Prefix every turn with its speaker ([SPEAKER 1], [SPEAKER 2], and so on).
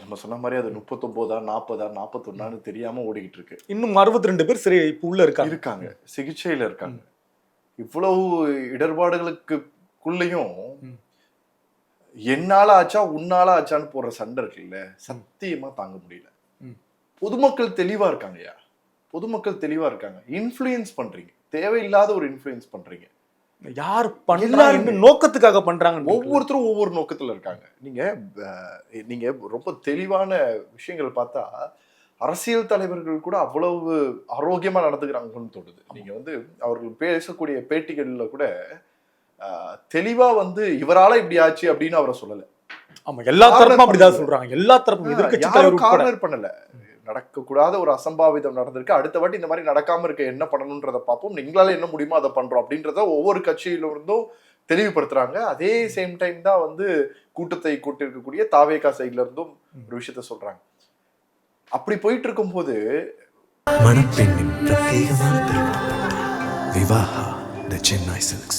[SPEAKER 1] நம்ம சொன்ன மாதிரி அது முப்பத்தொம்போதா நாற்பதா நாற்பத்தொன்னான்னு தெரியாம ஓடிக்கிட்டு இருக்கு
[SPEAKER 2] இன்னும் அறுபத்தி ரெண்டு பேர் சரி இப்போ உள்ள இருக்காங்க.
[SPEAKER 1] இருக்காங்க. சிகிச்சையில இருக்காங்க. இவ்வளவு இடர்பாடுகளுக்குள்ளேயும். என்னால ஆச்சா உன்னால ஆச்சான்னு போடுற சண்டை இருக்குல்ல சத்தியமா தாங்க முடியல. பொதுமக்கள் தெளிவா இருக்காங்கய்யா. பொதுமக்கள் தெளிவா இருக்காங்க. இன்ஃப்ளூயன்ஸ் பண்றீங்க. தேவையில்லாத ஒரு இன்ஃப்ளூயன்ஸ் பண்றீங்க.
[SPEAKER 2] யார்
[SPEAKER 1] எல்லாருமே.
[SPEAKER 2] நோக்கத்துக்காக பண்றாங்க
[SPEAKER 1] ஒவ்வொருத்தரும் ஒவ்வொரு நோக்கத்துல இருக்காங்க. நீங்க நீங்க ரொம்ப தெளிவான விஷயங்கள் பார்த்தா அரசியல் தலைவர்கள் கூட அவ்வளவு ஆரோக்கியமா நடந்துக்கிறாங்கன்னு தோணுது. நீங்க வந்து அவர்கள் பேசக்கூடிய பேட்டிகள்ல கூட தெளிவா வந்து இவரால இப்படி ஆச்சு அப்படின்னு அவரை சொல்லல.
[SPEAKER 2] ஆமா எல்லா தரப்பும் அப்படிதான். சொல்றாங்க. எல்லா தரப்பும் உட்பட.
[SPEAKER 1] கார்னர் பண்ணல. நடக்கக்கூடாத ஒரு அசம்பாவிதம் நடந்திருக்கு. அடுத்த வாட்டி இந்த மாதிரி நடக்காமல் இருக்க என்ன பண்ணணுன்றதை பார்ப்போம். எங்களால் என்ன முடியுமோ அதை பண்ணுறோம் அப்படின்றத ஒவ்வொரு கட்சியிலிருந்தும் தெளிவுபடுத்துறாங்க. அதே சேம் டைம் தான் வந்து கூட்டத்தை கூட்டிருக்கக்கூடிய தாவேகா சைட்ல இருந்தும் ஒரு விஷயத்த சொல்றாங்க. அப்படி போயிட்டு இருக்கும்போது
[SPEAKER 3] மணப்பெண்ணின் பிரத்யேகமான திருமணம் விவாஹா த சென்னை சில்க்ஸ்.